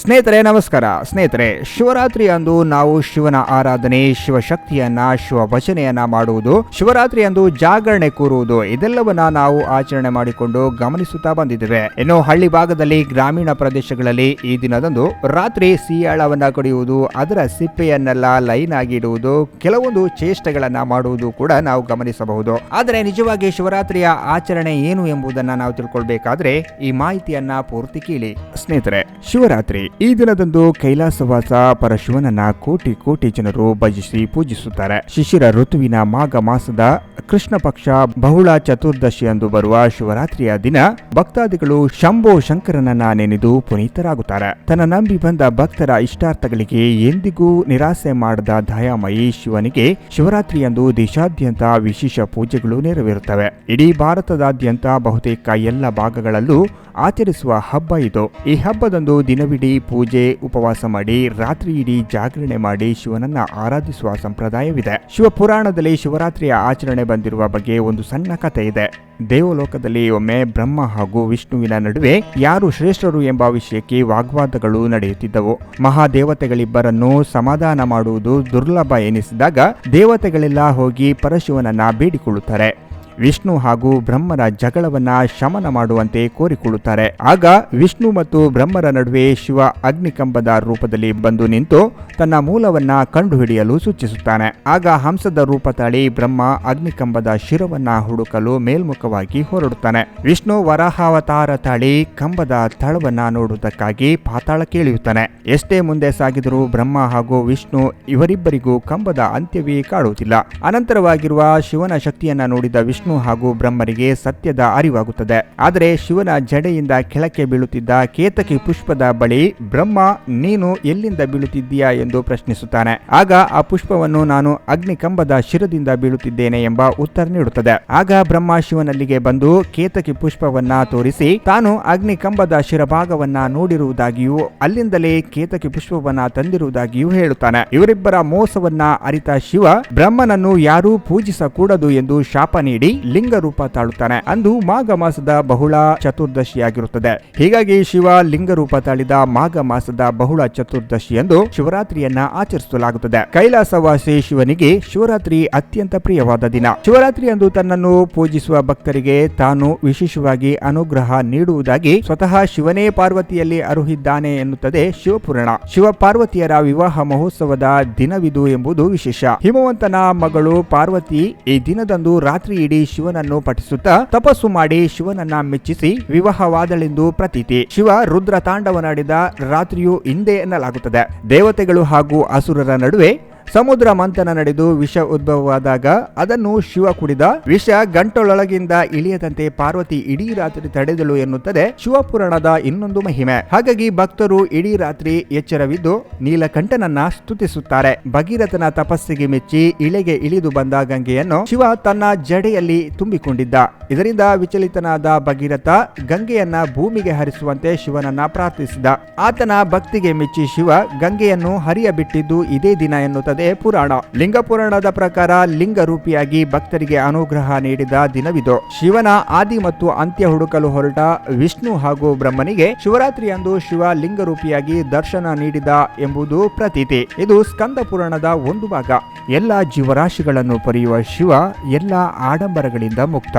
ಸ್ನೇಹಿತರೆ, ನಮಸ್ಕಾರ. ಸ್ನೇಹಿತರೆ, ಶಿವರಾತ್ರಿ ಅಂದು ನಾವು ಶಿವನ ಆರಾಧನೆ, ಶಿವಶಕ್ತಿಯನ್ನ, ಶಿವ ಭಜನೆಯನ್ನ ಮಾಡುವುದು, ಶಿವರಾತ್ರಿ ಅಂದು ಜಾಗರಣೆ ಕೂರುವುದು, ಇದೆಲ್ಲವನ್ನ ನಾವು ಆಚರಣೆ ಮಾಡಿಕೊಂಡು ಗಮನಿಸುತ್ತಾ ಬಂದಿದ್ದೇವೆ. ಇನ್ನು ಹಳ್ಳಿ ಭಾಗದಲ್ಲಿ, ಗ್ರಾಮೀಣ ಪ್ರದೇಶಗಳಲ್ಲಿ ಈ ದಿನದಂದು ರಾತ್ರಿ ಸಿಯಾಳವನ್ನ ಕಡಿಯುವುದು, ಅದರ ಸಿಪ್ಪೆಯನ್ನೆಲ್ಲ ಲೈನ್ ಆಗಿ ಇಡುವುದು, ಕೆಲವೊಂದು ಚೇಷ್ಟೆಗಳನ್ನ ಮಾಡುವುದು ಕೂಡ ನಾವು ಗಮನಿಸಬಹುದು. ಆದರೆ ನಿಜವಾಗಿ ಶಿವರಾತ್ರಿಯ ಆಚರಣೆ ಏನು ಎಂಬುದನ್ನ ನಾವು ತಿಳ್ಕೊಳ್ಬೇಕಾದ್ರೆ ಈ ಮಾಹಿತಿಯನ್ನ ಪೂರ್ತಿ ಕೇಳಿ. ಸ್ನೇಹಿತರೆ, ಶಿವರಾತ್ರಿ ಈ ದಿನದಂದು ಕೈಲಾಸವಾಸ ಪರಶಿವನನ್ನ ಕೋಟಿ ಕೋಟಿ ಜನರು ಭಜಿಸಿ ಪೂಜಿಸುತ್ತಾರೆ. ಶಿಶಿರ ಋತುವಿನ ಮಾಘ ಮಾಸದ ಕೃಷ್ಣ ಪಕ್ಷ ಬಹುಳ ಚತುರ್ದಶಿ ಎಂದು ಬರುವ ಶಿವರಾತ್ರಿಯ ದಿನ ಭಕ್ತಾದಿಗಳು ಶಂಭೋ ಶಂಕರನನ್ನ ನೆನೆದು ಪುನೀತರಾಗುತ್ತಾರೆ. ತನ್ನ ನಂಬಿ ಬಂದ ಭಕ್ತರ ಇಷ್ಟಾರ್ಥಗಳಿಗೆ ಎಂದಿಗೂ ನಿರಾಸೆ ಮಾಡದ ದಯಾಮಯಿ ಶಿವನಿಗೆ ಶಿವರಾತ್ರಿಯಂದು ದೇಶಾದ್ಯಂತ ವಿಶೇಷ ಪೂಜೆಗಳು ನೆರವೇರುತ್ತವೆ. ಇಡೀ ಭಾರತದಾದ್ಯಂತ ಬಹುತೇಕ ಎಲ್ಲ ಭಾಗಗಳಲ್ಲೂ ಆಚರಿಸುವ ಹಬ್ಬ ಇದು. ಈ ಹಬ್ಬದಂದು ದಿನವಿಡೀ ಪೂಜೆ, ಉಪವಾಸ ಮಾಡಿ, ರಾತ್ರಿ ಇಡೀ ಜಾಗರಣೆ ಮಾಡಿ ಶಿವನನ್ನ ಆರಾಧಿಸುವ ಸಂಪ್ರದಾಯವಿದೆ. ಶಿವಪುರಾಣದಲ್ಲಿ ಶಿವರಾತ್ರಿಯ ಆಚರಣೆ ಬಂದಿರುವ ಬಗ್ಗೆ ಒಂದು ಸಣ್ಣ ಕಥೆ ಇದೆ. ದೇವಲೋಕದಲ್ಲಿ ಒಮ್ಮೆ ಬ್ರಹ್ಮ ಹಾಗೂ ವಿಷ್ಣುವಿನ ನಡುವೆ ಯಾರು ಶ್ರೇಷ್ಠರು ಎಂಬ ವಿಷಯಕ್ಕೆ ವಾಗ್ವಾದಗಳು ನಡೆಯುತ್ತಿದ್ದವು. ಮಹಾದೇವತೆಗಳಿಬ್ಬರನ್ನು ಸಮಾಧಾನ ಮಾಡುವುದು ದುರ್ಲಭ ಎನಿಸಿದಾಗ ದೇವತೆಗಳೆಲ್ಲ ಹೋಗಿ ಪರಶಿವನನ್ನ ಬೇಡಿಕೊಳ್ಳುತ್ತಾರೆ. ವಿಷ್ಣು ಹಾಗೂ ಬ್ರಹ್ಮರ ಜಗಳವನ್ನ ಶಮನ ಮಾಡುವಂತೆ ಕೋರಿಕೊಳ್ಳುತ್ತಾರೆ. ಆಗ ವಿಷ್ಣು ಮತ್ತು ಬ್ರಹ್ಮರ ನಡುವೆ ಶಿವ ಅಗ್ನಿಕಂಬದ ರೂಪದಲ್ಲಿ ಬಂದು ನಿಂತು ತನ್ನ ಮೂಲವನ್ನ ಕಂಡುಹಿಡಿಯಲು ಸೂಚಿಸುತ್ತಾನೆ. ಆಗ ಹಂಸದ ರೂಪ ತಾಳಿ ಬ್ರಹ್ಮ ಅಗ್ನಿಕಂಬದ ಶಿರವನ್ನ ಹುಡುಕಲು ಮೇಲ್ಮುಖವಾಗಿ ಹೊರಡುತ್ತಾನೆ. ವಿಷ್ಣು ವರಾಹಾವತಾರ ತಾಳಿ ಕಂಬದ ತಳವನ್ನ ನೋಡುವುದಕ್ಕಾಗಿ ಪಾತಾಳ ಕೇಳಿಯುತ್ತಾನೆ. ಎಷ್ಟೇ ಮುಂದೆ ಸಾಗಿದರೂ ಬ್ರಹ್ಮ ಹಾಗೂ ವಿಷ್ಣು ಇವರಿಬ್ಬರಿಗೂ ಕಂಬದ ಅಂತ್ಯವೇ ಕಾಡುವುದಿಲ್ಲ. ಅನಂತರವಾಗಿರುವ ಶಿವನ ಶಕ್ತಿಯನ್ನ ನೋಡಿದ ವಿಷ್ಣು ಹಾಗೂ ಬ್ರಹ್ಮರಿಗೆ ಸತ್ಯದ ಅರಿವಾಗುತ್ತದೆ. ಆದರೆ ಶಿವನ ಜಡೆಯಿಂದ ಕೆಳಕ್ಕೆ ಬೀಳುತ್ತಿದ್ದ ಕೇತಕಿ ಪುಷ್ಪದ ಬಳಿ ಬ್ರಹ್ಮ, ನೀನು ಎಲ್ಲಿಂದ ಬೀಳುತ್ತಿದ್ದೀಯಾ ಎಂದು ಪ್ರಶ್ನಿಸುತ್ತಾನೆ. ಆಗ ಆ ಪುಷ್ಪವನ್ನು ನಾನು ಅಗ್ನಿಕಂಬದ ಶಿರದಿಂದ ಬೀಳುತ್ತಿದ್ದೇನೆ ಎಂಬ ಉತ್ತರ ನೀಡುತ್ತದೆ. ಆಗ ಬ್ರಹ್ಮ ಶಿವನಲ್ಲಿಗೆ ಬಂದು ಕೇತಕಿ ಪುಷ್ಪವನ್ನ ತೋರಿಸಿ, ತಾನು ಅಗ್ನಿಕಂಬದ ಶಿರಭಾಗವನ್ನ ನೋಡಿರುವುದಾಗಿಯೂ, ಅಲ್ಲಿಂದಲೇ ಕೇತಕಿ ಪುಷ್ಪವನ್ನ ತಂದಿರುವುದಾಗಿಯೂ ಹೇಳುತ್ತಾನೆ. ಇವರಿಬ್ಬರ ಮೋಸವನ್ನ ಅರಿತ ಶಿವ, ಬ್ರಹ್ಮನನ್ನು ಯಾರೂ ಪೂಜಿಸಕೂಡದು ಎಂದು ಶಾಪ ನೀಡಿ ಲಿಂಗ ರೂಪ ತಾಳುತ್ತಾನೆ ಅಂದು ಮಾಘ ಮಾಸದ ಬಹುಳ ಚತುರ್ದಶಿಯಾಗಿರುತ್ತದೆ. ಹೀಗಾಗಿ ಶಿವ ಲಿಂಗ ರೂಪ ತಾಳಿದ ಮಾಘ ಮಾಸದ ಬಹುಳ ಚತುರ್ದಶಿ ಎಂದು ಶಿವರಾತ್ರಿಯನ್ನ ಆಚರಿಸಲಾಗುತ್ತದೆ. ಕೈಲಾಸವಾಸಿ ಶಿವನಿಗೆ ಶಿವರಾತ್ರಿ ಅತ್ಯಂತ ಪ್ರಿಯವಾದ ದಿನ. ಶಿವರಾತ್ರಿ ಅಂದು ತನ್ನನ್ನು ಪೂಜಿಸುವ ಭಕ್ತರಿಗೆ ತಾನು ವಿಶೇಷವಾಗಿ ಅನುಗ್ರಹ ನೀಡುವುದಾಗಿ ಸ್ವತಃ ಶಿವನೇ ಪಾರ್ವತಿಯಲ್ಲಿ ಅರುಹಿದ್ದಾನೆ ಎನ್ನುತ್ತದೆ ಶಿವಪುರಾಣ. ಶಿವ ಪಾರ್ವತಿಯರ ವಿವಾಹ ಮಹೋತ್ಸವದ ದಿನವಿದು ಎಂಬುದು ವಿಶೇಷ. ಹಿಮವಂತನ ಮಗಳು ಪಾರ್ವತಿ ಈ ದಿನದಂದು ರಾತ್ರಿ ಇಡೀ ಶಿವನನ್ನು ಪಠಿಸುತ್ತಾ ತಪಸ್ಸು ಮಾಡಿ ಶಿವನನ್ನ ಮೆಚ್ಚಿಸಿ ವಿವಾಹವಾದಳೆಂದು ಪ್ರತೀತಿ. ಶಿವ ರುದ್ರ ತಾಂಡವನಾಡಿದ ರಾತ್ರಿಯು ಹಿಂದೆ ಎನ್ನಲಾಗುತ್ತದೆ. ದೇವತೆಗಳು ಹಾಗೂ ಅಸುರರ ನಡುವೆ ಸಮುದ್ರ ಮಂಥನ ನಡೆದು ವಿಷ ಉದ್ಭವವಾದಾಗ ಅದನ್ನು ಶಿವ ಕುಡಿದ. ವಿಷ ಗಂಟೊಳಗಿಂದ ಇಳಿಯದಂತೆ ಪಾರ್ವತಿ ಇಡೀ ರಾತ್ರಿ ತಡೆದಳು ಎನ್ನುತ್ತದೆ ಶಿವಪುರಾಣದ ಇನ್ನೊಂದು ಮಹಿಮೆ. ಹಾಗಾಗಿ ಭಕ್ತರು ಇಡೀ ರಾತ್ರಿ ಎಚ್ಚರವಿದ್ದು ನೀಲಕಂಠನನ್ನ ಸ್ತುತಿಸುತ್ತಾರೆ. ಭಗೀರಥನ ತಪಸ್ಸಿಗೆ ಮೆಚ್ಚಿ ಇಳೆಗೆ ಇಳಿದು ಬಂದ ಗಂಗೆಯನ್ನು ಶಿವ ತನ್ನ ಜಡೆಯಲ್ಲಿ ತುಂಬಿಕೊಂಡಿದ್ದ. ಇದರಿಂದ ವಿಚಲಿತನಾದ ಭಗೀರಥ ಗಂಗೆಯನ್ನ ಭೂಮಿಗೆ ಹರಿಸುವಂತೆ ಶಿವನನ್ನ ಪ್ರಾರ್ಥಿಸಿದ. ಆತನ ಭಕ್ತಿಗೆ ಮೆಚ್ಚಿ ಶಿವ ಗಂಗೆಯನ್ನು ಹರಿಯ ಬಿಟ್ಟಿದ್ದು ಇದೇ ದಿನ ಎನ್ನುತ್ತದೆ. ಪುರಾಣ. ಲಿಂಗ ಪುರಾಣದ ಪ್ರಕಾರ ಲಿಂಗ ರೂಪಿಯಾಗಿ ಭಕ್ತರಿಗೆ ಅನುಗ್ರಹ ನೀಡಿದ ದಿನವಿದು. ಶಿವನ ಆದಿ ಮತ್ತು ಅಂತ್ಯ ಹುಡುಕಲು ಹೊರಟ ವಿಷ್ಣು ಹಾಗೂ ಬ್ರಹ್ಮನಿಗೆ ಶಿವರಾತ್ರಿಯಂದು ಶಿವ ಲಿಂಗ ರೂಪಿಯಾಗಿ ದರ್ಶನ ನೀಡಿದ ಎಂಬುದು ಪ್ರತೀತಿ. ಇದು ಸ್ಕಂದ ಪುರಾಣದ ಒಂದು ಭಾಗ. ಎಲ್ಲ ಜೀವರಾಶಿಗಳನ್ನು ಪರಿಯುವ ಶಿವ ಎಲ್ಲ ಆಡಂಬರಗಳಿಂದ ಮುಕ್ತ.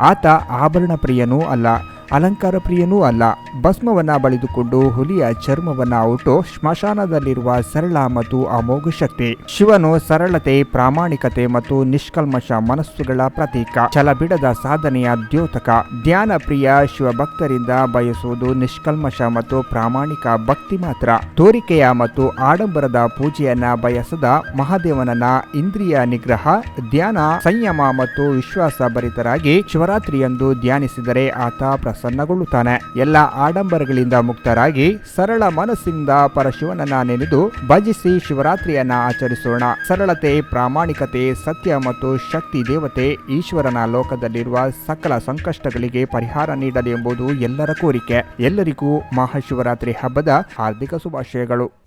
ಆತ ಆಭರಣ ಪ್ರಿಯನೂ ಅಲ್ಲ. ಅಲಂಕಾರ ಪ್ರಿಯನೂ ಅಲ್ಲ, ಭಸ್ಮವನ್ನ ಬಳಿದುಕೊಂಡು ಹುಲಿಯ ಚರ್ಮವನ್ನ ಉಟ್ಟು ಸ್ಮಶಾನದಲ್ಲಿರುವ ಸರಳ ಮತ್ತು ಅಮೋಘ ಶಕ್ತಿ. ಶಿವನು ಸರಳತೆ, ಪ್ರಾಮಾಣಿಕತೆ ಮತ್ತು ನಿಷ್ಕಲ್ಮಶ ಮನಸ್ಸುಗಳ ಪ್ರತೀಕ. ಛಲಬಿಡದ ಸಾಧನೆಯ ದ್ಯೋತಕ. ಧ್ಯಾನ ಪ್ರಿಯ ಶಿವಭಕ್ತರಿಂದ ಬಯಸುವುದು ನಿಷ್ಕಲ್ಮಶ ಮತ್ತು ಪ್ರಾಮಾಣಿಕ ಭಕ್ತಿ ಮಾತ್ರ. ತೋರಿಕೆಯ ಮತ್ತು ಆಡಂಬರದ ಪೂಜೆಯನ್ನ ಬಯಸದ ಮಹಾದೇವನನ್ನ ಇಂದ್ರಿಯ ನಿಗ್ರಹ, ಧ್ಯಾನ, ಸಂಯಮ ಮತ್ತು ವಿಶ್ವಾಸ ಭರಿತರಾಗಿ ಶಿವರಾತ್ರಿಯಂದು ಧ್ಯಾನಿಸಿದರೆ ಆತ ಪ್ರಸನ್ನಗೊಳ್ಳುತ್ತಾನೆ. ಎಲ್ಲ ಆಡಂಬರಗಳಿಂದ ಮುಕ್ತರಾಗಿ ಸರಳ ಮನಸ್ಸಿಂದ ಪರಶಿವನನ್ನ ನೆನೆದು ಭಜಿಸಿ ಶಿವರಾತ್ರಿಯನ್ನ ಆಚರಿಸೋಣ. ಸರಳತೆ, ಪ್ರಾಮಾಣಿಕತೆ, ಸತ್ಯ ಮತ್ತು ಶಕ್ತಿ, ದೇವತೆ ಈಶ್ವರನ ಲೋಕದಲ್ಲಿರುವ ಸಕಲ ಸಂಕಷ್ಟಗಳಿಗೆ ಪರಿಹಾರ ನೀಡಲಿ ಎಂಬುದು ಎಲ್ಲರ ಕೋರಿಕೆ. ಎಲ್ಲರಿಗೂ ಮಹಾಶಿವರಾತ್ರಿ ಹಬ್ಬದ ಹಾರ್ದಿಕ ಶುಭಾಶಯಗಳು.